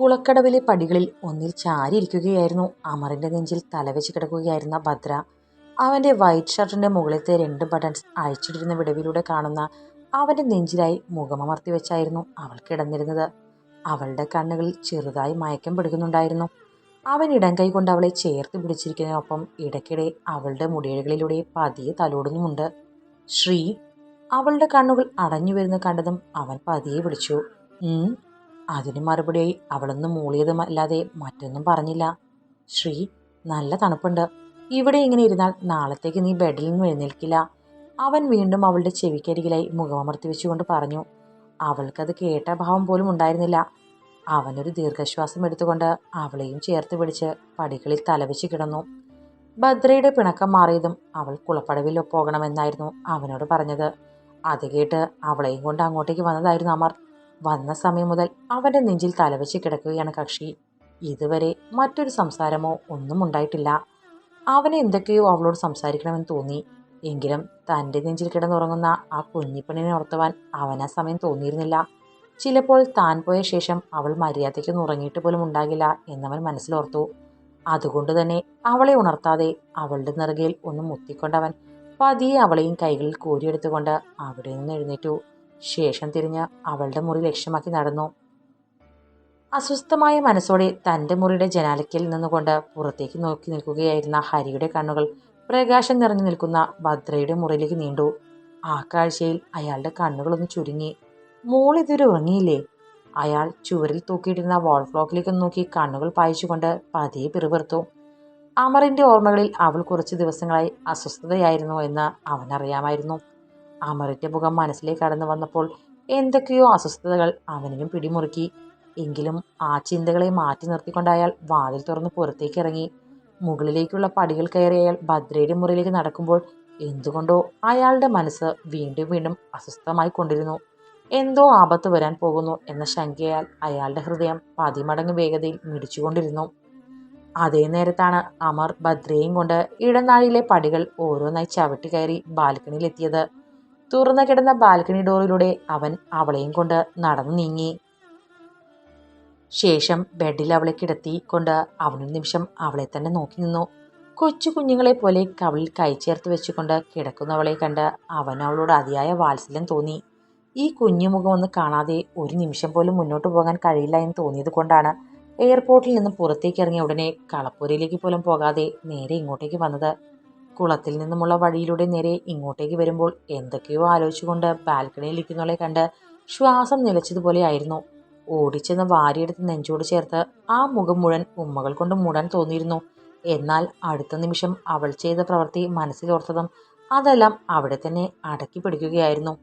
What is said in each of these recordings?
കുളക്കടവിലെ പടികളിൽ ഒന്നിൽ ചാരിയിരിക്കുകയായിരുന്നു. അമറിന്റെ നെഞ്ചിൽ തലവെച്ച് കിടക്കുകയായിരുന്ന ഭദ്ര. അവന്റെ വൈറ്റ് ഷർട്ടിന്റെ മുകളിലത്തെ രണ്ട് ബട്ടൺസ് അഴിച്ചിട്ടിരുന്ന വിടവിലൂടെ കാണുന്ന അവന്റെ നെഞ്ചിലായി മുഖമമർത്തി വെച്ചായിരുന്നു അവൾ കിടന്നിരുന്നത്. അവളുടെ കണ്ണുകളിൽ ചെറുതായി മയക്കം പിടിക്കുന്നുണ്ടായിരുന്നു അവൻ ഇടം കൈ കൊണ്ട് അവളെ ചേർത്ത് പിടിച്ചിരിക്കുന്നതിനൊപ്പം ഇടയ്ക്കിടെ അവളുടെ മുടിയഴകളിലൂടെ പതിയെ തലോടുന്നുമുണ്ട്. ശ്രീ അവളുടെ കണ്ണുകൾ അടഞ്ഞു വരുന്ന കണ്ടതും അവൻ പതിയെ വിളിച്ചു. അതിന് മറുപടിയായി അവളൊന്ന് മൂളിയതുമല്ലാതെ മറ്റൊന്നും പറഞ്ഞില്ല. ശ്രീ നല്ല തണുപ്പുണ്ട്. ഇവിടെ ഇങ്ങനെ ഇരുന്നാൽ നാളത്തേക്ക് നീ ബെഡിൽ നിന്നും എഴുന്നേൽക്കില്ല. അവൻ വീണ്ടും അവളുടെ ചെവിക്കരികിലായി മുഖമമർത്തി വെച്ചുകൊണ്ട് പറഞ്ഞു. അവൾക്കത് കേട്ട ഭാവം പോലും ഉണ്ടായിരുന്നില്ല. അവനൊരു ദീർഘശ്വാസം എടുത്തുകൊണ്ട് അവളെയും ചേർത്ത് പിടിച്ച് പടികളിൽ തലവെച്ച് കിടന്നു. ഭദ്രയുടെ പിണക്കം മാറിയതും അവൾ കുളപ്പടവിൽ പോകണമെന്നായിരുന്നു അവനോട് പറഞ്ഞത്. അത് കേട്ട് അവളെയും കൊണ്ട് അങ്ങോട്ടേക്ക് വന്നതായിരുന്നു അമർ. വന്ന സമയം മുതൽ അവന്റെ നെഞ്ചിൽ തലവെച്ച് കിടക്കുകയാണ് കക്ഷി. ഇതുവരെ മറ്റൊരു സംസാരമോ ഒന്നും ഉണ്ടായിട്ടില്ല. അവനെ എന്തൊക്കെയോ അവളോട് സംസാരിക്കണമെന്ന് തോന്നി. എങ്കിലും തന്റെ നെഞ്ചിൽ കിടന്നുറങ്ങുന്ന ആ കുഞ്ഞിപ്പണിനെ ഓർത്തുവാൻ അവൻ ആ സമയം തോന്നിയിരുന്നില്ല. ചിലപ്പോൾ താൻ പോയ ശേഷം അവൾ മര്യാദയ്ക്കൊന്നും ഉറങ്ങിയിട്ട് പോലും ഉണ്ടാകില്ല എന്നവൻ മനസ്സിലോർത്തു അതുകൊണ്ട് തന്നെ അവളെ ഉണർത്താതെ അവളുടെ നെറുകയിൽ ഒന്ന് മുത്തിക്കൊണ്ടവൻ പതിയെ അവളെയും കൈകളിൽ കോരിയെടുത്തുകൊണ്ട് അവിടെ നിന്ന് എഴുന്നേറ്റു. ശേഷം തിരിഞ്ഞ് അവളുടെ മുറി ലക്ഷ്യമാക്കി നടന്നു. അസ്വസ്ഥമായ മനസ്സോടെ തന്റെ മുറിയുടെ ജനാലയ്ക്കിൽ നിന്നുകൊണ്ട് പുറത്തേക്ക് നോക്കി നിൽക്കുകയായിരുന്ന ഹരിയുടെ കണ്ണുകൾ പ്രകാശം നിറഞ്ഞു നിൽക്കുന്ന ഭദ്രയുടെ മുറിയിലേക്ക് നീണ്ടു. ആ കാഴ്ചയിൽ അയാളുടെ കണ്ണുകളൊന്ന് ചുരുങ്ങി. മോളിതുവരെ ഉറങ്ങിയില്ലേ? അയാൾ ചുവരിൽ തൂക്കിയിട്ടിരുന്ന വാൾ ക്ലോക്കിലേക്ക് നോക്കി കണ്ണുകൾ പായിച്ചുകൊണ്ട് പതിയെ പിറുപിറുത്തു. അമറിന്റെ ഓർമ്മകളിൽ അവൾ കുറച്ച് ദിവസങ്ങളായി അസ്വസ്ഥതയായിരുന്നു എന്ന് അവനറിയാമായിരുന്നു. അമറിന്റെ മുഖം മനസ്സിലേക്ക് കടന്നു വന്നപ്പോൾ എന്തൊക്കെയോ അസ്വസ്ഥതകൾ അവനിലും പിടിമുറുക്കി. എങ്കിലും ആ ചിന്തകളെ മാറ്റി നിർത്തിക്കൊണ്ട് അയാൾ വാതിൽ തുറന്ന് പുറത്തേക്ക് ഇറങ്ങി. മുകളിലേക്കുള്ള പടികൾ കയറി അയാൾ ഭദ്രയുടെ മുറിയിലേക്ക് നടക്കുമ്പോൾ എന്തുകൊണ്ടോ അയാളുടെ മനസ്സ് വീണ്ടും വീണ്ടും അസ്വസ്ഥമായി കൊണ്ടിരുന്നു. എന്തോ ആപത്ത് വരാൻ പോകുന്നു എന്ന ശങ്കയാൽ അയാളുടെ ഹൃദയം പതിമടങ്ങ് വേഗതയിൽ മിടിച്ചുകൊണ്ടിരുന്നു. അതേ നേരത്താണ് അമർ ഭദ്രയും കൊണ്ട് ഇടനാഴിയിലെ പടികൾ ഓരോന്നായി ചവിട്ടി കയറി ബാൽക്കണിയിലെത്തിയത്. തുറന്നു കിടന്ന ബാൽക്കണി ഡോറിലൂടെ അവൻ അവളെയും കൊണ്ട് നടന്നു നീങ്ങി. ശേഷം ബെഡിൽ അവളെ കിടത്തി കൊണ്ട് അവനൊരു നിമിഷം അവളെ തന്നെ നോക്കി നിന്നു. കൊച്ചു കുഞ്ഞുങ്ങളെ പോലെ കവളിൽ കൈ ചേർത്ത് വെച്ചുകൊണ്ട് കിടക്കുന്നവളെ കണ്ട് അവൻ അവളോട് അതിയായ വാത്സല്യം തോന്നി. ഈ കുഞ്ഞുമുഖം ഒന്ന് കാണാതെ ഒരു നിമിഷം പോലും മുന്നോട്ട് പോകാൻ കഴിയില്ല എന്ന് തോന്നിയത് കൊണ്ടാണ് എയർപോർട്ടിൽ നിന്ന് പുറത്തേക്ക് ഇറങ്ങിയ ഉടനെ കളപ്പുരയിലേക്ക് പോലും പോകാതെ നേരെ ഇങ്ങോട്ടേക്ക് വന്നത്. കുളത്തിൽ നിന്നുമുള്ള വഴിയിലൂടെ നേരെ ഇങ്ങോട്ടേക്ക് വരുമ്പോൾ എന്തൊക്കെയോ ആലോചിച്ചുകൊണ്ട് ബാൽക്കണിയിൽ ഇരിക്കുന്നവളെ കണ്ട് ശ്വാസം നിലച്ചതുപോലെ ആയിരുന്നു ഓടിച്ചെന്ന് വാരിയെടുത്ത് നെഞ്ചോട് ചേർത്ത് ആ മുഖം മുഴുവൻ ഉമ്മകൾ കൊണ്ട് മൂടാൻ തോന്നിയിരുന്നു. എന്നാൽ അടുത്ത നിമിഷം അവൾ ചെയ്ത പ്രവൃത്തി മനസ്സിലോർത്തതും അതെല്ലാം അവിടെ തന്നെ അടക്കി പിടിക്കുകയായിരുന്നു.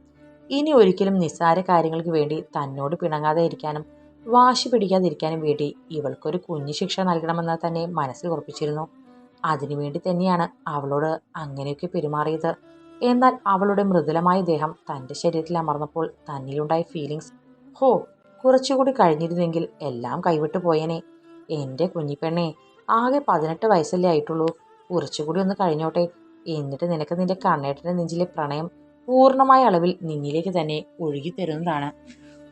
ഇനി ഒരിക്കലും നിസ്സാര കാര്യങ്ങൾക്ക് വേണ്ടി തന്നോട് പിണങ്ങാതെ ഇരിക്കാനും വാശി പിടിക്കാതിരിക്കാനും വേണ്ടി ഇവൾക്കൊരു കുഞ്ഞു ശിക്ഷ നൽകണമെന്ന് തന്നെ മനസ്സിൽ ഉറപ്പിച്ചിരുന്നു. അതിനുവേണ്ടി തന്നെയാണ് അവളോട് അങ്ങനെയൊക്കെ പെരുമാറിയത്. എന്നാൽ അവളുടെ മൃദുലമായ ദേഹം തന്റെ ശരീരത്തിൽ അമർന്നപ്പോൾ തന്നിലുണ്ടായ ഫീലിങ്സ് ഹോ കുറച്ചുകൂടി കഴിഞ്ഞിരുന്നെങ്കിൽ എല്ലാം കൈവിട്ടു പോയേനെ. എന്റെ കുഞ്ഞിപ്പെണ്ണെ ആകെ പതിനെട്ട് വയസ്സല്ലേ ആയിട്ടുള്ളൂ. കുറച്ചുകൂടി ഒന്ന് കഴിഞ്ഞോട്ടെ. എന്നിട്ട് നിനക്ക് നിന്റെ കണ്ണേട്ടന്റെ നെഞ്ചിലെ പ്രണയം പൂർണമായ അളവിൽ നിന്നിലേക്ക് തന്നെ ഒഴുകി തരുന്നതാണ്.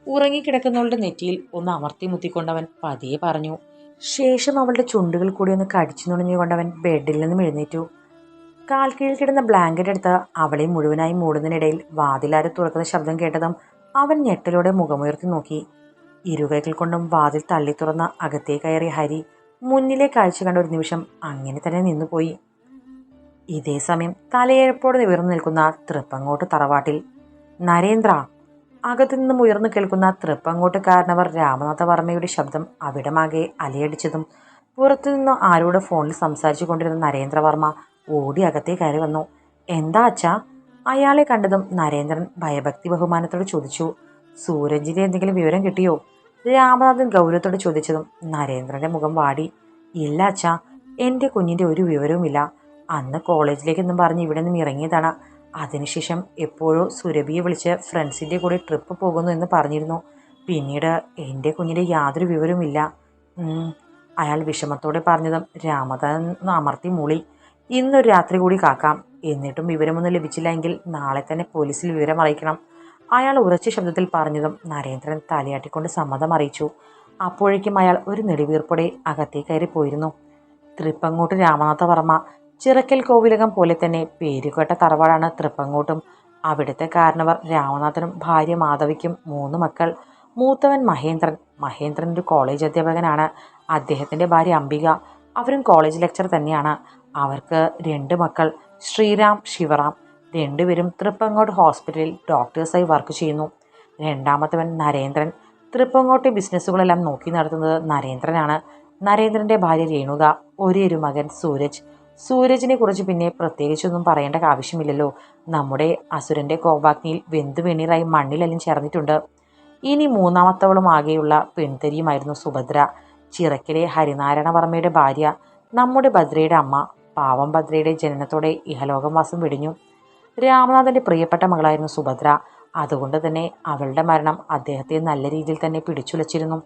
ഉറങ്ങിക്കിടക്കുന്നവളുടെ നെറ്റിയിൽ ഒന്ന് അമർത്തി മുത്തിക്കൊണ്ടവൻ പതിയെ പറഞ്ഞു ശേഷം അവളുടെ ചുണ്ടുകൾ കൂടി ഒന്ന് കടിച്ചു നുണഞ്ഞുകൊണ്ട് അവൻ ബെഡിൽ നിന്നും എഴുന്നേറ്റു. കാൽ കീഴിൽ കിടന്ന ബ്ലാങ്കറ്റ് എടുത്ത് അവളെ മുഴുവനായി മൂടുന്നതിനിടയിൽ വാതിലാരെ തുറക്കുന്ന ശബ്ദം കേട്ടതും അവൻ ഞെട്ടലോടെ മുഖമുയർത്തി നോക്കി. ഇരുകൈകൾ കൊണ്ടും വാതിൽ തള്ളി തുറന്ന അകത്തേ കയറിയ ഹരി മുന്നിലെ കാഴ്ച കണ്ട ഒരു നിമിഷം അങ്ങനെ തന്നെ നിന്നുപോയി. ഇതേ സമയം തലയെഴുപ്പോടെ നിവർന്നു നിൽക്കുന്ന തൃപ്പങ്ങോട്ട് തറവാട്ടിൽ നരേന്ദ്ര അകത്തു നിന്നും ഉയർന്നു കേൾക്കുന്ന കാരണവർ രാമനാഥവർമ്മയുടെ ശബ്ദം അവിടമാകെ അലയടിച്ചതും പുറത്തുനിന്ന് ആരോട് ഫോണിൽ സംസാരിച്ചു കൊണ്ടിരുന്ന നരേന്ദ്രവർമ്മ ഓടി അകത്തേ കയറി വന്നു. എന്താ അച്ഛാ? അയാളെ കണ്ടതും നരേന്ദ്രൻ ഭയഭക്തി ബഹുമാനത്തോട് ചോദിച്ചു. സൂരജിന്റെ എന്തെങ്കിലും വിവരം കിട്ടിയോ? രാമനാഥൻ ഗൗരവത്തോട് ചോദിച്ചതും നരേന്ദ്രന്റെ മുഖം വാടി. ഇല്ല അച്ഛാ എന്റെ കുഞ്ഞിന്റെ ഒരു വിവരവുമില്ല. അന്ന് കോളേജിലേക്കെന്നും പറഞ്ഞ് ഇവിടെ നിന്നും ഇറങ്ങിയതാണ്. അതിനുശേഷം എപ്പോഴോ സുരഭിയെ വിളിച്ച് ഫ്രണ്ട്സിന്റെ കൂടെ ട്രിപ്പ് പോകുന്നു എന്ന് പറഞ്ഞിരുന്നു. പിന്നീട് എന്റെ കുഞ്ഞിന്റെ യാതൊരു വിവരവുമില്ല. അയാൾ വിഷമത്തോടെ പറഞ്ഞതും രാമദാൻ അമർത്തി മൂളി. ഇന്നൊരു രാത്രി കൂടി കാക്കാം. എന്നിട്ടും വിവരമൊന്നും ലഭിച്ചില്ല എങ്കിൽ നാളെ തന്നെ പോലീസിൽ വിവരം അറിയിക്കണം. അയാൾ ഉറച്ച ശബ്ദത്തിൽ പറഞ്ഞതും നരേന്ദ്രൻ തലയാട്ടിക്കൊണ്ട് സമ്മതം അറിയിച്ചു. അപ്പോഴേക്കും അയാൾ ഒരു നെടുവീർപ്പോടെ അകത്തേ കയറി പോയിരുന്നു തൃപ്പങ്ങോട്ട് രാമനാഥവർമ്മ. ചിറക്കൽ കോവിലകം പോലെ തന്നെ പേരുകേട്ട തറവാടാണ് തൃപ്പങ്ങോട്ടും. അവിടുത്തെ കാരണവർ രാമനാഥനും ഭാര്യ മാധവിക്കും മൂന്ന് മക്കൾ. മൂത്തവൻ മഹേന്ദ്രൻ. മഹേന്ദ്രൻ ഒരു കോളേജ് അധ്യാപകനാണ്. അദ്ദേഹത്തിന്റെ ഭാര്യ അംബിക. അവരും കോളേജ് ലെക്ചർ തന്നെയാണ്. അവർക്ക് രണ്ട് മക്കൾ. ശ്രീറാം ശിവറാം. രണ്ടുപേരും തൃപ്പങ്ങോട്ട് ഹോസ്പിറ്റലിൽ ഡോക്ടേഴ്സായി വർക്ക് ചെയ്യുന്നു. രണ്ടാമത്തവൻ നരേന്ദ്രൻ. തൃപ്പങ്ങോട്ടെ ബിസിനസ്സുകളെല്ലാം നോക്കി നടത്തുന്നത് നരേന്ദ്രനാണ്. നരേന്ദ്രന്റെ ഭാര്യ രേണുക. ഒരേ മകൻ സൂരജ്. സൂരജിനെ കുറിച്ച് പിന്നെ പ്രത്യേകിച്ചൊന്നും പറയേണ്ട ആവശ്യമില്ലല്ലോ. നമ്മുടെ അസുരന്റെ കോപാഗ്നിയിൽ വെന്തു വെണ്ണീറായി മണ്ണിലെല്ലാം ചേർന്നിട്ടുണ്ട്. ഇനി മൂന്നാമത്തവളും ആകെയുള്ള പെൺതരിയുമായിരുന്നു സുഭദ്ര. ചിറക്കിലെ ഹരിനാരായണവർമ്മയുടെ ഭാര്യ നമ്മുടെ ഭദ്രയുടെ അമ്മ പാവം ഭദ്രയുടെ ജനനത്തോടെ ഇഹലോകം വാസം വെടിഞ്ഞു. രാമനാഥന്റെ പ്രിയപ്പെട്ട മകളായിരുന്നു സുഭദ്ര. അതുകൊണ്ട് തന്നെ അവളുടെ മരണം അദ്ദേഹത്തെ നല്ല രീതിയിൽ തന്നെ പിടിച്ചുലച്ചിരുന്നു.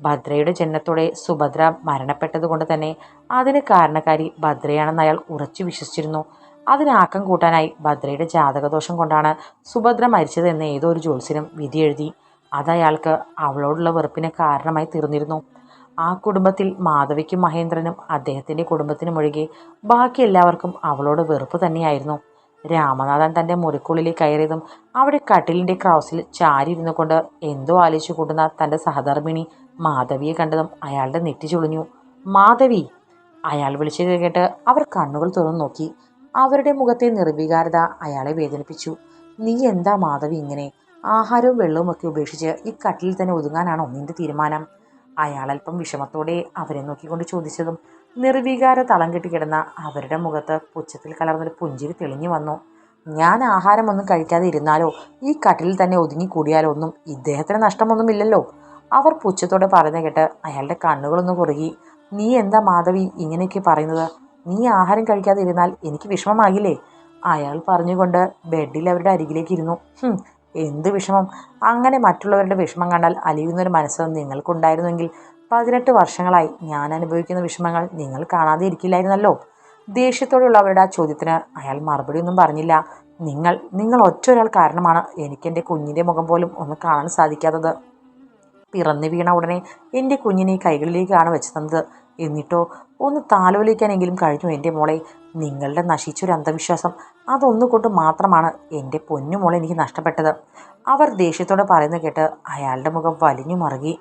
ഭദ്രയുടെ ജനനത്തോടെ സുഭദ്ര മരണപ്പെട്ടതുകൊണ്ട് തന്നെ അതിന് കാരണക്കാരി ഭദ്രയാണെന്ന് അയാൾ ഉറച്ചു വിശ്വസിച്ചിരുന്നു. അതിനാക്കം കൂട്ടാനായി ഭദ്രയുടെ ജാതകദോഷം കൊണ്ടാണ് സുഭദ്ര മരിച്ചതെന്ന് ഏതോ ഒരു ജ്യോത്സ്യനും വിധി എഴുതി. അതയാൾക്ക് അവളോടുള്ള വെറുപ്പിന് കാരണമായി തീർന്നിരുന്നു. ആ കുടുംബത്തിൽ മാധവിക്കും മഹേന്ദ്രനും അദ്ദേഹത്തിന്റെ കുടുംബത്തിനും ഒഴികെ ബാക്കി എല്ലാവർക്കും അവളോട് വെറുപ്പ് തന്നെയായിരുന്നു. രാമനാഥൻ തന്റെ മുറിക്കുള്ളിൽ കയറിയതും അവിടെ കട്ടിലിന്റെ ക്രൗസിൽ ചാരിയിരുന്നു കൊണ്ട് എന്തോ ആലോചിച്ചു കൂട്ടുന്ന തന്റെ സഹധർമ്മിണി മാധവിയെ കണ്ടതും അയാളുടെ നെറ്റി ചുളിഞ്ഞു. മാധവി അയാൾ വിളിച്ചത് കേട്ട് അവർ കണ്ണുകൾ തുറന്നു നോക്കി. അവരുടെ മുഖത്തെ നിർവികാരത അയാളെ വേദനിപ്പിച്ചു. നീ എന്താ മാധവി ഇങ്ങനെ? ആഹാരവും വെള്ളവും ഒക്കെ ഉപേക്ഷിച്ച് ഈ കട്ടിലിൽ തന്നെ ഒതുങ്ങാനാണോ നിന്റെ തീരുമാനം? അയാൾ അല്പം വിഷമത്തോടെ അവരെ നോക്കിക്കൊണ്ട് ചോദിച്ചതും നിർവികാര തളം കെട്ടിക്കിടന്ന അവരുടെ മുഖത്ത് പുച്ഛത്തിൽ കലർന്നൊരു പുഞ്ചിരി തെളിഞ്ഞു വന്നു. ഞാൻ ആഹാരമൊന്നും കഴിക്കാതെ ഇരുന്നാലോ? ഈ കട്ടിലിൽ തന്നെ ഒതുങ്ങിക്കൂടിയാലോ ഒന്നും? ഇദ്ദേഹത്തിന് നഷ്ടമൊന്നുമില്ലല്ലോ അവർ പുച്ഛത്തോടെ പറയുന്ന കേട്ട് അയാളുടെ കണ്ണുകളൊന്ന് കുറുകി. നീ എന്താ മാധവി ഇങ്ങനെയൊക്കെ പറയുന്നത്? നീ ആഹാരം കഴിക്കാതെ ഇരുന്നാൽ എനിക്ക് വിഷമമാകില്ലേ? അയാൾ പറഞ്ഞുകൊണ്ട് ബെഡിൽ അവരുടെ അരികിലേക്ക് ഇരുന്നു. എന്ത് വിഷമം? അങ്ങനെ മറ്റുള്ളവരുടെ വിഷമം കണ്ടാൽ അലിയുന്നൊരു മനസ്സ് നിങ്ങൾക്കുണ്ടായിരുന്നുവെങ്കിൽ പതിനെട്ട് വർഷങ്ങളായി ഞാൻ അനുഭവിക്കുന്ന വിഷമങ്ങൾ നിങ്ങൾ കാണാതെ ഇരിക്കില്ലായിരുന്നല്ലോ ദേഷ്യത്തോടെയുള്ള അവരുടെ ആ ചോദ്യത്തിന് അയാൾ മറുപടിയൊന്നും പറഞ്ഞില്ല. നിങ്ങൾ നിങ്ങൾ ഒറ്റ ഒരാൾ കാരണമാണ് എനിക്കെന്റെ കുഞ്ഞിന്റെ മുഖം പോലും ഒന്ന് കാണാൻ സാധിക്കാത്തത്. പിറന്നു വീണ ഉടനെ എന്റെ കുഞ്ഞിനെ കൈകളിലേക്കാണ് വെച്ച് തന്നത്. എന്നിട്ടോ ഒന്ന് താലോലിക്കാനെങ്കിലും കഴിഞ്ഞു എന്റെ മോളെ. നിങ്ങളുടെ നശിച്ചൊരു അന്ധവിശ്വാസം അതൊന്നുകൊണ്ട് മാത്രമാണ് എന്റെ പൊന്നുമോളെ എനിക്ക് നഷ്ടപ്പെട്ടത്. അവർ ദേഷ്യത്തോടെ പറയുന്ന കേട്ട് അയാളുടെ മുഖം വലിഞ്ഞു മറുകി.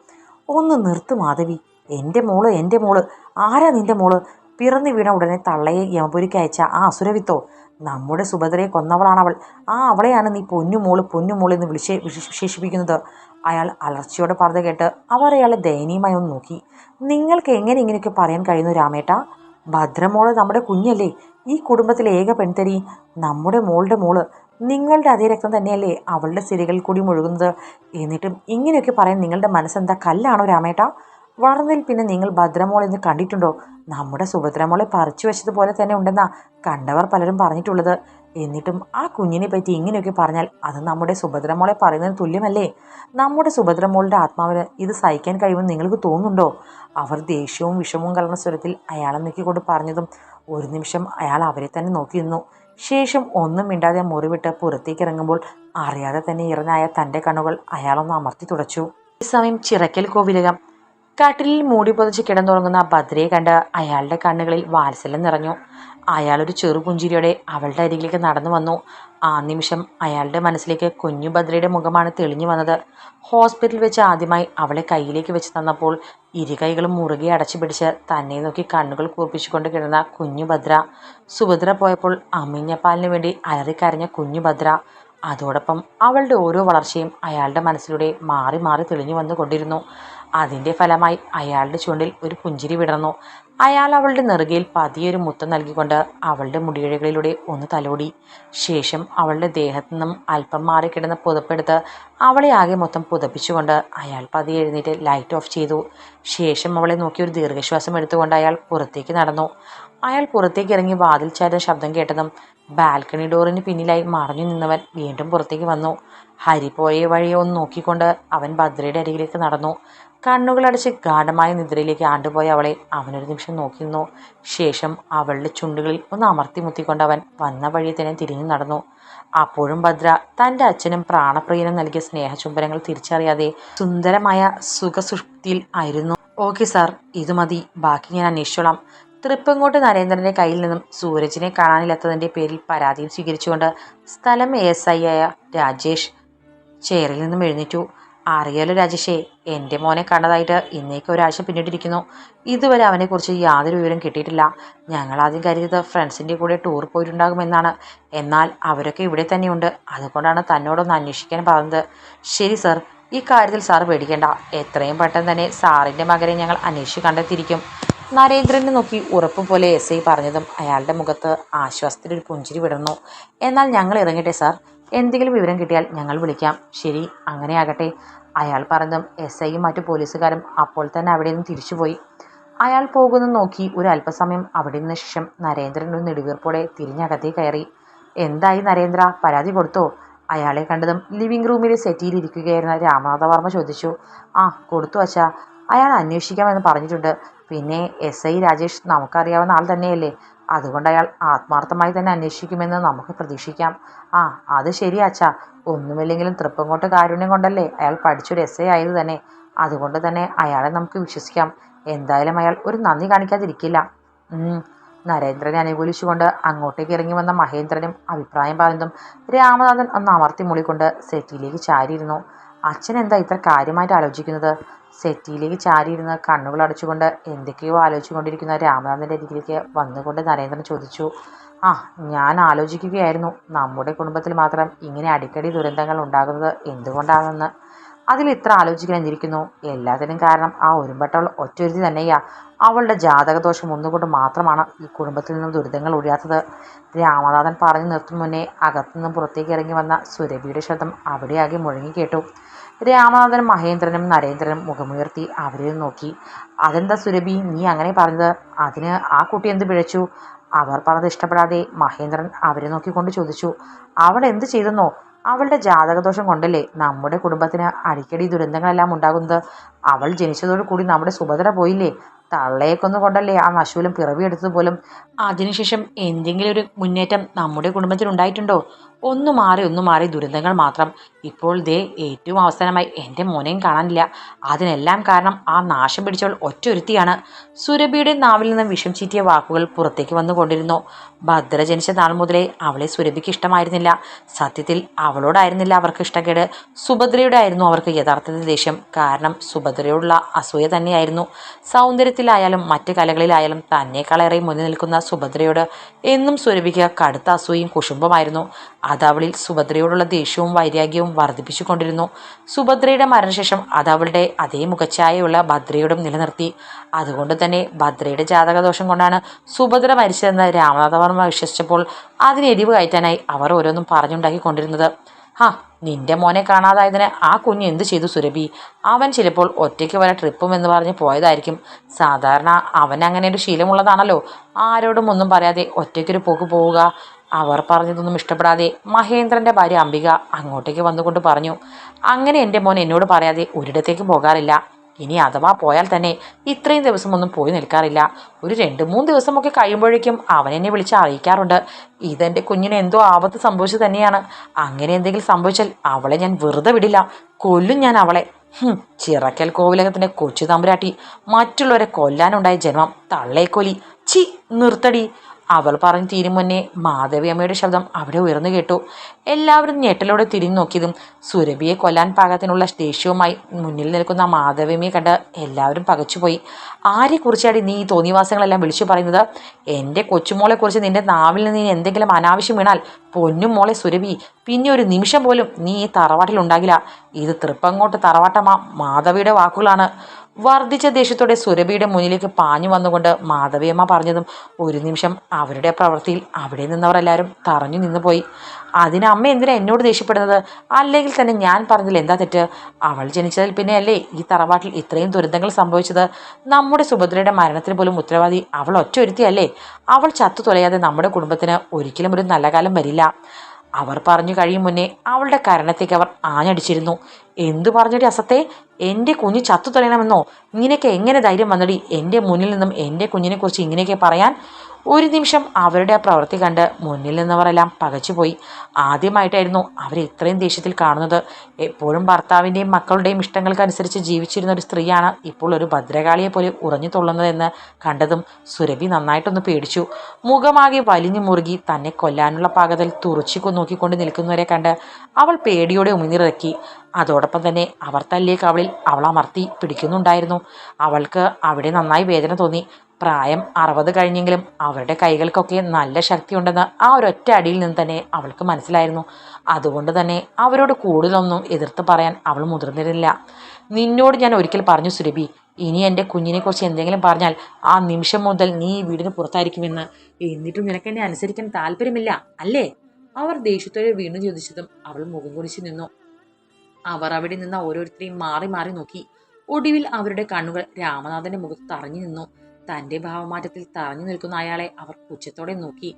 ഒന്ന് നിർത്തു മാധവി. എന്റെ മോൾ എന്റെ മോൾ. ആരാ നിന്റെ മോൾ? പിറന്നു വീണ ഉടനെ തള്ളയെ യമപുരിക്ക് അയച്ച ആ അസുരവിത്തോ? നമ്മുടെ സുഭദ്രയെ കൊന്നവളാണവൾ. ആ അവളെയാണ് നീ പൊന്നുമോൾ പൊന്നുമോൾ എന്ന് വിളിച്ച് വിശേഷിപ്പിക്കുന്നത്. അയാൾ അലർച്ചയോടെ പറഞ്ഞു കേട്ട് അവർ അയാളെ ദയനീയമായി ഒന്ന് നോക്കി. നിങ്ങൾക്ക് എങ്ങനെ ഇങ്ങനെയൊക്കെ പറയാൻ കഴിയുന്നു രാമേട്ട? ഭദ്രമോൾ നമ്മുടെ കുഞ്ഞല്ലേ? ഈ കുടുംബത്തിലെ ഏക പെൺതരി നമ്മുടെ മോളുടെ മോൾ. നിങ്ങളുടെ അതേ രക്തം തന്നെയല്ലേ അവളുടെ സിരികളിൽ കൂടി മുഴുകുന്നത്? എന്നിട്ടും ഇങ്ങനെയൊക്കെ പറയാൻ നിങ്ങളുടെ മനസ്സെന്താ കല്ലാണോ രാമേട്ട? വളർന്നതിൽ പിന്നെ നിങ്ങൾ ഭദ്രമോൾ എന്ന് കണ്ടിട്ടുണ്ടോ? നമ്മുടെ സുഭദ്രമോളെ പറിച്ചു വെച്ചതുപോലെ തന്നെ ഉണ്ടെന്നാ കണ്ടവർ പലരും പറഞ്ഞിട്ടുള്ളത്. എന്നിട്ടും ആ കുഞ്ഞിനെ പറ്റി ഇങ്ങനെയൊക്കെ പറഞ്ഞാൽ അത് നമ്മുടെ സുഭദ്രമോളെ പറയുന്നതിന് തുല്യമല്ലേ? നമ്മുടെ സുഭദ്രമോളുടെ ആത്മാവിന് ഇത് സഹിക്കാൻ കഴിയുമെന്ന് നിങ്ങൾക്ക് തോന്നുന്നുണ്ടോ? അവർ ദേഷ്യവും വിഷമവും കലർന്ന സ്വരത്തിൽ അയാളെ നോക്കിക്കൊണ്ട് പറഞ്ഞതും ഒരു നിമിഷം അയാൾ അവരെ തന്നെ നോക്കി നിന്നു. ശേഷം ഒന്നും മിണ്ടാതെ മുറിവിട്ട് പുറത്തേക്ക് ഇറങ്ങുമ്പോൾ അറിയാതെ തന്നെ ഇറനായ തന്റെ കണ്ണുകൾ അയാളൊന്ന് അമർത്തി തുടച്ചു. ഈ സമയം ചിറക്കൽ കോവിലകം. കട്ടിലിൽ മൂടി പൊതിച്ച് കിടന്നുറങ്ങുന്ന ഭദ്രയെ കണ്ട് അയാളുടെ കണ്ണുകളിൽ വാത്സല്യം നിറഞ്ഞു. അയാളൊരു ചെറുപുഞ്ചിരിയോടെ അവളുടെ അരികിലേക്ക് നടന്നു വന്നു. ആ നിമിഷം അയാളുടെ മനസ്സിലേക്ക് കുഞ്ഞു ഭദ്രയുടെ മുഖമാണ് തെളിഞ്ഞു വന്നത്. ഹോസ്പിറ്റലിൽ വെച്ച് ആദ്യമായി അവളെ കയ്യിലേക്ക് വെച്ച് തന്നപ്പോൾ ഇരുകൈകളും മുറുകെ അടച്ചു പിടിച്ച് തന്നെ നോക്കി കണ്ണുകൾ കൂർപ്പിച്ചുകൊണ്ട് കിടന്ന കുഞ്ഞു ഭദ്ര. സുഭദ്ര പോയപ്പോൾ അമ്മിഞ്ഞപ്പാലിന് വേണ്ടി അലറിക്കരഞ്ഞ കുഞ്ഞു ഭദ്ര. അതോടൊപ്പം അവളുടെ ഓരോ വളർച്ചയും അയാളുടെ മനസ്സിലൂടെ മാറി മാറി തെളിഞ്ഞു വന്നുകൊണ്ടിരുന്നു. അതിന്റെ ഫലമായി അയാളുടെ ചുണ്ടിൽ ഒരു പുഞ്ചിരി വിടർന്നു. അയാൾ അവളുടെ നെറുകയിൽ പതിയൊരു മുത്തം നൽകിക്കൊണ്ട് അവളുടെ മുടിയിഴകളിലൂടെ ഒന്ന് തലോടി. ശേഷം അവളുടെ ദേഹത്തു നിന്നും അല്പം മാറിക്കിടന്ന പുതപ്പെടുത്ത് അവളെ ആകെ മൊത്തം പുതപ്പിച്ചുകൊണ്ട് അയാൾ പതി എഴുന്നേറ്റ് ലൈറ്റ് ഓഫ് ചെയ്തു. ശേഷം അവളെ നോക്കി ഒരു ദീർഘശ്വാസം എടുത്തുകൊണ്ട് അയാൾ പുറത്തേക്ക് നടന്നു. അയാൾ പുറത്തേക്ക് ഇറങ്ങി വാതിൽ ചാരുന്ന ശബ്ദം കേട്ടതും ബാൽക്കണി ഡോറിന് പിന്നിലായി മറഞ്ഞു നിന്നവൻ വീണ്ടും പുറത്തേക്ക് വന്നു. ഹരി പോയ വഴിയോ ഒന്ന് നോക്കിക്കൊണ്ട് അവൻ ഭദ്രയുടെ അരികിലേക്ക് നടന്നു. കണ്ണുകളടച്ച് ഗാഠമായ നിദ്രയിലേക്ക് ആണ്ടുപോയ അവളെ അവനൊരു നിമിഷം നോക്കി നിന്നു. ശേഷം അവളുടെ ചുണ്ടുകളിൽ ഒന്ന് അമർത്തി മുത്തിക്കൊണ്ട് അവൻ വന്ന വഴിയെ തന്നെ തിരിഞ്ഞു നടന്നു. അപ്പോഴും ഭദ്ര തന്റെ അച്ഛനും പ്രാണപ്രിയനും നൽകിയ സ്നേഹചുംബനങ്ങൾ തിരിച്ചറിയാതെ സുന്ദരമായ സുഖസുഷ്ടിയിൽ ആയിരുന്നു. ഓക്കെ സാർ ഇത് മതി. ബാക്കി ഞാൻ അന്വേഷിച്ചോളാം. തൃപ്പങ്കോട്ട് നരേന്ദ്രന്റെ കയ്യിൽ നിന്നും സൂരജിനെ കാണാനില്ലാത്തതിന്റെ പേരിൽ പരാതിയും സ്വീകരിച്ചുകൊണ്ട് സ്ഥലം എസ് ഐ ആയ രാജേഷ് ചെയറിൽ നിന്നും എഴുന്നേറ്റു. അറിയാലോ രാജേഷേ എന്റെ മോനെ കണ്ടതായിട്ട് ഇന്നേക്ക് ഒരാഴ്ച പിന്നിട്ടിരിക്കുന്നു. ഇതുവരെ അവനെക്കുറിച്ച് യാതൊരു വിവരം കിട്ടിയിട്ടില്ല. ഞങ്ങൾ ആദ്യം കരുതിയത് ഫ്രണ്ട്സിന്റെ കൂടെ ടൂർ പോയിട്ടുണ്ടാകുമെന്നാണ്. എന്നാൽ അവരൊക്കെ ഇവിടെ തന്നെയുണ്ട്. അതുകൊണ്ടാണ് തന്നോടൊന്ന് അന്വേഷിക്കാൻ പറഞ്ഞത്. ശരി സർ. ഈ കാര്യത്തിൽ സാർ പേടിക്കേണ്ട. എത്രയും പെട്ടെന്ന് തന്നെ സാറിന്റെ മകനെ ഞങ്ങൾ അന്വേഷിച്ച് കണ്ടെത്തിയിരിക്കും. നരേന്ദ്രനെ നോക്കി ഉറപ്പ് പോലെ എസ് ഐ പറഞ്ഞതും അയാളുടെ മുഖത്ത് ആശ്വാസത്തിലൊരു പുഞ്ചിരി വിടുന്നു എന്നാൽ ഞങ്ങൾ ഇറങ്ങട്ടെ സാർ. എന്തെങ്കിലും വിവരം കിട്ടിയാൽ ഞങ്ങൾ വിളിക്കാം. ശരി അങ്ങനെ ആകട്ടെ അയാൾ പറഞ്ഞതും എസ് ഐയും മറ്റു പോലീസുകാരും അപ്പോൾ തന്നെ അവിടെ നിന്ന് തിരിച്ചുപോയി. അയാൾ പോകുന്നത് നോക്കി ഒരു അല്പസമയം അവിടെ നിന്ന് ശേഷം നരേന്ദ്രൻ ഒരു നെടുവീർപ്പോടെ തിരിഞ്ഞകത്തേ കയറി. എന്തായി നരേന്ദ്ര? പരാതി കൊടുത്തോ? അയാളെ കണ്ടതും ലിവിംഗ് റൂമിൽ സെറ്റിയിലിരിക്കുകയായിരുന്ന രാമനാഥ രാമനാഥവർമ്മ ചോദിച്ചു. ആ കൊടുത്തു വച്ചാ അയാൾ അന്വേഷിക്കാമെന്ന് പറഞ്ഞിട്ടുണ്ട്. പിന്നെ എസ് ഐ രാജേഷ് നമുക്കറിയാവുന്ന ആൾ തന്നെയല്ലേ? അതുകൊണ്ട് അയാൾ ആത്മാർത്ഥമായി തന്നെ അന്വേഷിക്കുമെന്ന് നമുക്ക് പ്രതീക്ഷിക്കാം. ആ അത് ശരിയാ അച്ഛാ. ഒന്നുമില്ലെങ്കിലും തൃപ്പങ്കോട്ട് കാരുണ്യം കൊണ്ടല്ലേ അയാൾ പഠിച്ചൊരു എസ് ഐ ആയത് തന്നെ. അതുകൊണ്ട് തന്നെ അയാളെ നമുക്ക് വിശ്വസിക്കാം. എന്തായാലും അയാൾ ഒരു നന്ദി കാണിക്കാതിരിക്കില്ല. നരേന്ദ്രനെ അനുകൂലിച്ചുകൊണ്ട് അങ്ങോട്ടേക്ക് ഇറങ്ങി വന്ന മഹേന്ദ്രനും അഭിപ്രായം പറഞ്ഞതും രാമനാഥൻ ഒന്ന് അമർത്തി മൂളിക്കൊണ്ട് സെറ്റിയിലേക്ക് ചാരിയിരുന്നു. അച്ഛൻ എന്താ ഇത്ര കാര്യമായിട്ട് ആലോചിക്കുന്നത്? സെറ്റിയിലേക്ക് ചാരിയിരുന്ന് കണ്ണുകൾ അടച്ചുകൊണ്ട് എന്തൊക്കെയോ ആലോചിച്ചുകൊണ്ടിരിക്കുന്ന രാമനാഥന്റെ അരികിലേക്ക് വന്നുകൊണ്ട് നരേന്ദ്രൻ ചോദിച്ചു ആ ഞാൻ ആലോചിക്കുകയായിരുന്നു. നമ്മുടെ കുടുംബത്തിൽ മാത്രം ഇങ്ങനെ അടിക്കടി ദുരന്തങ്ങൾ ഉണ്ടാകുന്നത് എന്തുകൊണ്ടാണെന്ന്? അതിൽ ഇത്ര ആലോചിക്കാൻ എന്തിരിക്കുന്നു? എല്ലാത്തിനും കാരണം ആ ഒരുമ്പട്ടവൾ ഒറ്റൊരുത്തി തന്നെയാ. അവളുടെ ജാതകദോഷം ഒന്നുകൊണ്ട് മാത്രമാണ് ഈ കുടുംബത്തിൽ നിന്നും ദുരിതങ്ങൾ ഒഴിയാത്തത്. രാമനാഥൻ പറഞ്ഞു നിർത്തും മുന്നേ അകത്തുനിന്നും പുറത്തേക്ക് ഇറങ്ങി വന്ന സുരഭിയുടെ ശബ്ദം അവിടെയാകെ മുഴങ്ങി കേട്ടു. രാമനാഥനും മഹേന്ദ്രനും നരേന്ദ്രനും മുഖമുയർത്തി അവരെ നോക്കി. അതെന്താ സുരഭി നീ അങ്ങനെ പറഞ്ഞത്? അതിന് ആ കുട്ടി എന്ത് പിഴച്ചു? അവർ പറഞ്ഞത് ഇഷ്ടപ്പെടാതെ മഹേന്ദ്രൻ അവരെ നോക്കിക്കൊണ്ട് ചോദിച്ചു. അവൾ എന്ത് ചെയ്തെന്നോ? അവളുടെ ജാതകദോഷം കൊണ്ടല്ലേ നമ്മുടെ കുടുംബത്തിന് അടിക്കടി ദുരന്തങ്ങളെല്ലാം ഉണ്ടാകുന്നത്? അവൾ ജനിച്ചതോടു കൂടി നമ്മുടെ സുഭദ്ര പോയില്ലേ? തള്ളയെ കൊന്നുകൊണ്ടല്ലേ ആ നശൂലം പിറവിയെടുത്തത് പോലും? അതിനുശേഷം എന്തെങ്കിലും ഒരു മുന്നേറ്റം നമ്മുടെ കുടുംബത്തിൽ ഉണ്ടായിട്ടുണ്ടോ? ഒന്നു മാറി ഒന്നു മാറി ദുരന്തങ്ങൾ മാത്രം. ഇപ്പോൾ ദേ ഏറ്റവും അവസാനമായി എന്റെ മോനെയും കാണാനില്ല. അതിനെല്ലാം കാരണം ആ നാശം പിടിച്ചവൾ ഒറ്റൊരുത്തിയാണ്. സുരഭിയുടെ നാവിൽ നിന്ന് വിഷം ചീറ്റിയ വാക്കുകൾ പുറത്തേക്ക് വന്നുകൊണ്ടിരുന്നു ഭദ്ര ജനിച്ച നാൾ മുതലേ അവളെ സുരഭിക്ക് ഇഷ്ടമായിരുന്നില്ല. സത്യത്തിൽ അവളോടായിരുന്നില്ല അവർക്ക് ഇഷ്ടക്കേട്. സുഭദ്രയുടെ ആയിരുന്നു അവർക്ക് യഥാർത്ഥത്തിൽ ദേഷ്യം. കാരണം സുഭദ്രയോടുള്ള അസൂയ തന്നെയായിരുന്നു. സൗന്ദര്യത്തിലായാലും മറ്റ് കലകളിലായാലും തന്നെക്കാളേറെ മുന്നിൽ നിൽക്കുന്ന സുഭദ്രയോട് എന്നും സ്വരൂപിക്കുക കടുത്ത അസൂയയും കുശുംബമായിരുന്നു അതവളിൽ സുഭദ്രയോടുള്ള ദേഷ്യവും വൈരാഗ്യവും വർദ്ധിപ്പിച്ചുകൊണ്ടിരുന്നു. സുഭദ്രയുടെ മരണശേഷം അതവളുടെ അതേ മുഖച്ഛായയുള്ള ഭദ്രയോടും നിലനിർത്തി. അതുകൊണ്ട് തന്നെ ഭദ്രയുടെ ജാതകദോഷം കൊണ്ടാണ് സുഭദ്ര മരിച്ചതെന്ന് രാമനാഥവർമ്മ വിശ്വസിച്ചപ്പോൾ അതിനെരിവ് കയറ്റാനായി അവർ ഓരോന്നും പറഞ്ഞുണ്ടാക്കിക്കൊണ്ടിരുന്നത്. ഹാ നിന്റെ മോനെ കാണാതായതിന് ആ കുഞ്ഞ് എന്ത് ചെയ്തു സുരഭി? അവൻ ചിലപ്പോൾ ഒറ്റയ്ക്ക് വല്ല ട്രിപ്പും എന്ന് പറഞ്ഞ് പോയതായിരിക്കും. സാധാരണ അവൻ അങ്ങനെ ഒരു ശീലമുള്ളതാണല്ലോ. ആരോടും ഒന്നും പറയാതെ ഒറ്റയ്ക്കൊരു പോക്ക് പോവുക. അവർ പറഞ്ഞതൊന്നും ഇഷ്ടപ്പെടാതെ മഹേന്ദ്രന്റെ ഭാര്യ അംബിക അങ്ങോട്ടേക്ക് വന്നുകൊണ്ട് പറഞ്ഞു അങ്ങനെ എന്റെ മോൻ എന്നോട് പറയാതെ ഒരിടത്തേക്കും പോകാറില്ല. ഇനി അഥവാ പോയാൽ തന്നെ ഇത്രയും ദിവസം ഒന്നും പോയി നിൽക്കാറില്ല. ഒരു രണ്ട് മൂന്ന് ദിവസമൊക്കെ കഴിയുമ്പോഴേക്കും അവൻ എന്നെ വിളിച്ച് അറിയിക്കാറുണ്ട്. ഇതെന്റെ കുഞ്ഞിന് എന്തോ ആപത്ത് സംഭവിച്ചു തന്നെയാണ്. അങ്ങനെ എന്തെങ്കിലും സംഭവിച്ചാൽ അവളെ ഞാൻ വെറുതെ വിടില്ല. കൊല്ലും ഞാൻ അവളെ. ചിറക്കൽ കോവിലകത്തിന്റെ കൊച്ചു തമ്പുരാട്ടി. മറ്റുള്ളവരെ കൊല്ലാനുണ്ടായ ജന്മം തള്ളേക്കൊലി. ചി നിർത്തടി. അവൾ പറഞ്ഞു തീരും മുന്നേ മാധവി അമ്മയുടെ ശബ്ദം അവിടെ ഉയർന്നു കേട്ടു. എല്ലാവരും ഞെട്ടലോടെ തിരിഞ്ഞു നോക്കിയതും സുരഭിയെ കൊല്ലാൻ പാകത്തിനുള്ള ദേഷ്യവുമായി മുന്നിൽ നിൽക്കുന്ന മാധവിയമ്മയെ കണ്ട് എല്ലാവരും പകച്ചുപോയി. ആരെക്കുറിച്ചാടി നീ ഈ തോന്നിവാസങ്ങളെല്ലാം വിളിച്ചു പറയുന്നത്? എന്റെ കൊച്ചുമോളെക്കുറിച്ച് നിന്റെ നാവിൽ നിന്ന് നീ എന്തെങ്കിലും അനാവശ്യം വീണാൽ പൊന്നും മോളെ സുരഭി. പിന്നെ ഒരു നിമിഷം പോലും നീ ഈ തറവാട്ടിൽ ഉണ്ടാകില്ല. ഇത് തൃപ്പങ്ങോട്ട് തറവാട്ടമ്മ മാധവിയുടെ വാക്കുകളാണ്. വർദ്ധിച്ച ദേഷ്യത്തോടെ സുരഭിയുടെ മുന്നിലേക്ക് പാഞ്ഞു വന്നുകൊണ്ട് മാധവിയമ്മ പറഞ്ഞതും ഒരു നിമിഷം അവരുടെ പ്രവൃത്തിയിൽ അവിടെ നിന്നവർ എല്ലാവരും തറഞ്ഞു നിന്നുപോയി അതിന് അമ്മ എന്തിനാ എന്നോട് ദേഷ്യപ്പെടുന്നത്? അല്ലെങ്കിൽ തന്നെ ഞാൻ പറഞ്ഞതിൽ എന്താ തെറ്റ്? അവൾ ജനിച്ചതിൽ പിന്നെയല്ലേ ഈ തറവാട്ടിൽ ഇത്രയും ദുരന്തങ്ങൾ സംഭവിച്ചത്? നമ്മുടെ സുഭദ്രയുടെ മരണത്തിന് പോലും ഉത്തരവാദി അവൾ ഒറ്റ ഒരുത്തിയല്ലേ? അവൾ ചത്തു തുലയാതെ നമ്മുടെ കുടുംബത്തിന് ഒരിക്കലും ഒരു നല്ല കാലം വരില്ല. അവർ പറഞ്ഞു കഴിയും മുന്നേ അവളുടെ കരണത്തേക്ക് അവർ ആഞ്ഞടിച്ചിരുന്നു. എന്തു പറഞ്ഞടി അസത്തെ? എന്റെ കുഞ്ഞ് ചത്തു തൊലയണമെന്നോ ഇങ്ങനെയൊക്കെ എങ്ങനെ ധൈര്യം വന്നടി? എന്റെ മുന്നിൽ നിന്നും എന്റെ കുഞ്ഞിനെക്കുറിച്ച് ഇങ്ങനെയൊക്കെ പറയാൻ ഒരു നിമിഷം അവരുടെ ആ പ്രവൃത്തി കണ്ട് മുന്നിൽ നിന്നവരെല്ലാം പകച്ചുപോയി. ആദ്യമായിട്ടായിരുന്നു അവരെ ഇത്രയും ദേഷ്യത്തിൽ കാണുന്നത്. എപ്പോഴും ഭർത്താവിന്റെയും മക്കളുടെയും ഇഷ്ടങ്ങൾക്കനുസരിച്ച് ജീവിച്ചിരുന്ന ഒരു സ്ത്രീയാണ് ഇപ്പോൾ ഒരു ഭദ്രകാളിയെ പോലെ ഉറഞ്ഞു തുള്ളുന്നതെന്ന് കണ്ടതും സുരഭി നന്നായിട്ടൊന്ന് പേടിച്ചു. മുഖമാകെ വലിഞ്ഞു മുറുകി തന്നെ കൊല്ലാനുള്ള പാകത്തിൽ തുറച്ചു നോക്കിക്കൊണ്ട് നിൽക്കുന്നവരെ കണ്ട് അവൾ പേടിയോടെ ഉമിനിറക്കി അതോടൊപ്പം തന്നെ അവർ തല്ലിയ കവളിൽ അവൾ അമർത്തി പിടിക്കുന്നുണ്ടായിരുന്നു. അവൾക്ക് അവിടെ നന്നായി വേദന തോന്നി. പ്രായം അറുപത് കഴിഞ്ഞെങ്കിലും അവരുടെ കൈകൾക്കൊക്കെ നല്ല ശക്തിയുണ്ടെന്ന് ആ ഒരൊറ്റ അടിയിൽ നിന്ന് തന്നെ അവൾക്ക് മനസ്സിലായിരുന്നു. അതുകൊണ്ട് തന്നെ അവരോട് കൂടുതലൊന്നും എതിർത്ത് പറയാൻ അവൾ മുതിർന്നിരുന്നില്ല. നിന്നോട് ഞാൻ ഒരിക്കൽ പറഞ്ഞു സുരഭി ഇനി എന്റെ കുഞ്ഞിനെക്കുറിച്ച് എന്തെങ്കിലും പറഞ്ഞാൽ ആ നിമിഷം മുതൽ നീ ഈ വീടിന് പുറത്തായിരിക്കുമെന്ന്. എന്നിട്ടും നിനക്ക് എന്നെ അനുസരിക്കാൻ താല്പര്യമില്ല അല്ലേ? അവർ ദേഷ്യത്തോടെ വീണ്ടും ചോദിച്ചതും അവൾ മുഖം കുറിച്ച് നിന്നു. അവർ അവിടെ നിന്ന് ഓരോരുത്തരെയും മാറി മാറി നോക്കി. ഒടുവിൽ അവരുടെ കണ്ണുകൾ രാമനാഥന്റെ മുഖത്ത് തറഞ്ഞു നിന്നു. തന്റെ ഭാവമാറ്റത്തിൽ തറഞ്ഞു നിൽക്കുന്ന അയാളെ അവർ പുച്ഛത്തോടെ നോക്കി.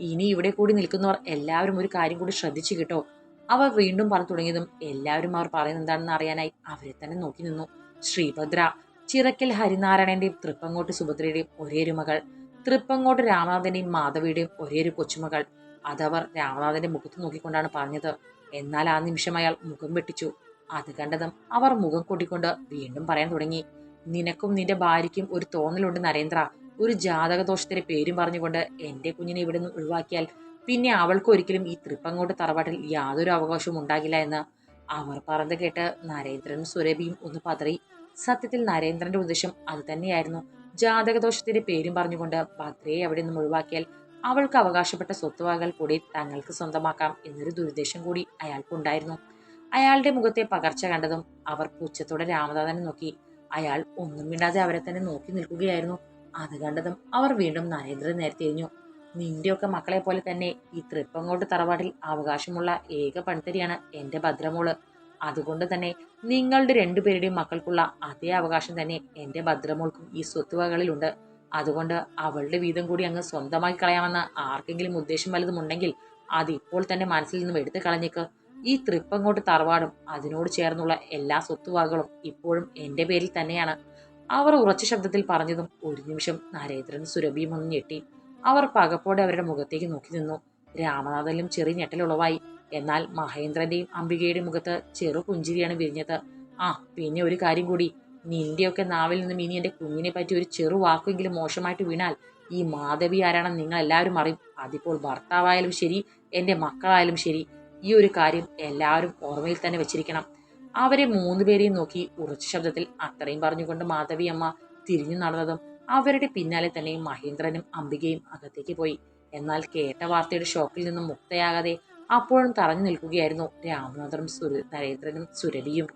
ഇനി ഇവിടെ കൂടി നിൽക്കുന്നവർ എല്ലാവരും ഒരു കാര്യം കൂടി ശ്രദ്ധിച്ചു കേട്ടോ. അവർ വീണ്ടും പറഞ്ഞു തുടങ്ങിയതും എല്ലാവരും അവർ പറയുന്നത് എന്താണെന്ന് അറിയാനായി അവരെ തന്നെ നോക്കി നിന്നു. ശ്രീഭദ്ര ചിറക്കൽ ഹരിനാരായണന്റെയും തൃപ്പങ്ങോട്ട് സുഭദ്രയുടെയും ഒരേയൊരു മകൾ. തൃപ്പങ്ങോട്ട് രാമനാഥന്റെയും മാധവിയുടെയും ഒരേയൊരു കൊച്ചുമകൾ. അതവർ രാമനാഥന്റെ മുഖത്ത് നോക്കിക്കൊണ്ടാണ് പറഞ്ഞത്. എന്നാൽ ആ നിമിഷം അയാൾ മുഖം വെട്ടിച്ചു. അത് കണ്ടതും അവർ മുഖം കൂട്ടിക്കൊണ്ട് വീണ്ടും പറയാൻ തുടങ്ങി. നിനക്കും നിന്റെ ഭാര്യയ്ക്കും ഒരു തോന്നലുണ്ട് നരേന്ദ്ര. ഒരു ജാതകദോഷത്തിന്റെ പേരും പറഞ്ഞുകൊണ്ട് എന്റെ കുഞ്ഞിനെ ഇവിടെ നിന്ന് ഒഴിവാക്കിയാൽ പിന്നെ അവൾക്ക് ഒരിക്കലും ഈ തൃപ്പങ്ങോട്ട് തറവാട്ടിൽ യാതൊരു അവകാശവും ഉണ്ടാകില്ല എന്ന് അവർ പറഞ്ഞത് കേട്ട് നരേന്ദ്രനും സുരഭിയും ഒന്ന് പതറി. സത്യത്തിൽ നരേന്ദ്രന്റെ ഉദ്ദേശം അത് തന്നെയായിരുന്നു. ജാതകദോഷത്തിന്റെ പേരും പറഞ്ഞുകൊണ്ട് ഭദ്രയെ അവിടെ നിന്നും ഒഴിവാക്കിയാൽ അവൾക്ക് അവകാശപ്പെട്ട സ്വത്തുവകകൾ കൂടി തങ്ങൾക്ക് സ്വന്തമാക്കാം എന്നൊരു ദുരുദ്ദേശം കൂടി അയാൾക്കുണ്ടായിരുന്നു. അയാളുടെ മുഖത്തെ പകർച്ച കണ്ടതും അവർ പുച്ഛത്തോടെ രാമദാസനെ നോക്കി. അയാൾ ഒന്നും മിണ്ടാതെ അവരെ തന്നെ നോക്കി നിൽക്കുകയായിരുന്നു. അത് കണ്ടതും അവർ വീണ്ടും നരേന്ദ്രൻ നേരെ തിരിഞ്ഞു നിന്റെയൊക്കെ മക്കളെ പോലെ തന്നെ ഈ തൃപ്പങ്ങോട്ട് തറവാട്ടിൽ അവകാശമുള്ള ഏക പണിത്തരിയാണ് എന്റെ ഭദ്രമോൾ. അതുകൊണ്ട് തന്നെ നിങ്ങളുടെ രണ്ടുപേരുടെയും മക്കൾക്കുള്ള അതേ അവകാശം തന്നെ എന്റെ ഭദ്രമോൾക്കും ഈ സ്വത്തുവകകളിലുണ്ട്. അതുകൊണ്ട് അവളുടെ വീതം കൂടി അങ്ങ് സ്വന്തമായി കളയാമെന്ന് ആർക്കെങ്കിലും ഉദ്ദേശം വലുതുമുണ്ടെങ്കിൽ അത് ഇപ്പോൾ തന്നെ മനസ്സിൽ നിന്നും എടുത്തു കളഞ്ഞേക്ക്. ഈ തൃപ്പങ്ങോട്ട് തറവാടും. അതിനോട് ചേർന്നുള്ള എല്ലാ സ്വത്തുവകകളും ഇപ്പോഴും എന്റെ പേരിൽ തന്നെയാണ്. അവർ ഉറച്ച ശബ്ദത്തിൽ പറഞ്ഞതും ഒരു നിമിഷം നരേന്ദ്രൻ സുരഭിയും ഒന്ന് ഞെട്ടി. അവർ പകപ്പോടെ അവരുടെ മുഖത്തേക്ക് നോക്കി നിന്നു. രാമനാഥനിലും ചെറിയ ഞെട്ടലുളവായി. എന്നാൽ മഹേന്ദ്രന്റെയും അംബികയുടെയും മുഖത്ത് ചെറു പുഞ്ചിരിയാണ് വിരിഞ്ഞത്. ആ പിന്നെ ഒരു കാര്യം കൂടി. നിന്റെയൊക്കെ നാവിൽ നിന്നും ഇനി എന്റെ കുഞ്ഞിനെ പറ്റി ഒരു ചെറു വാക്കെങ്കിലും മോശമായിട്ട് വീണാൽ ഈ മാധവി ആരാണെന്ന് നിങ്ങൾ എല്ലാവരും അറിയും. അതിപ്പോൾ ഭർത്താവായാലും ശരി എന്റെ മക്കളായാലും ശരി. ഈ ഒരു കാര്യം എല്ലാവരും ഓർമ്മയിൽ തന്നെ വെച്ചിരിക്കണം. അവരെ മൂന്നുപേരെയും നോക്കി ഉറച്ച ശബ്ദത്തിൽ അത്രയും പറഞ്ഞുകൊണ്ട് മാധവി അമ്മ തിരിഞ്ഞു നടന്നതും അവരുടെ പിന്നാലെ തന്നെ മഹേന്ദ്രനും അംബികയും അകത്തേക്ക് പോയി. എന്നാൽ കേട്ട വാർത്തയുടെ ഷോക്കിൽ നിന്നും മുക്തയാകാതെ അപ്പോഴും തറഞ്ഞു നിൽക്കുകയായിരുന്നു രാമനാഥനും സുര നരേന്ദ്രനും സുരഭിയും.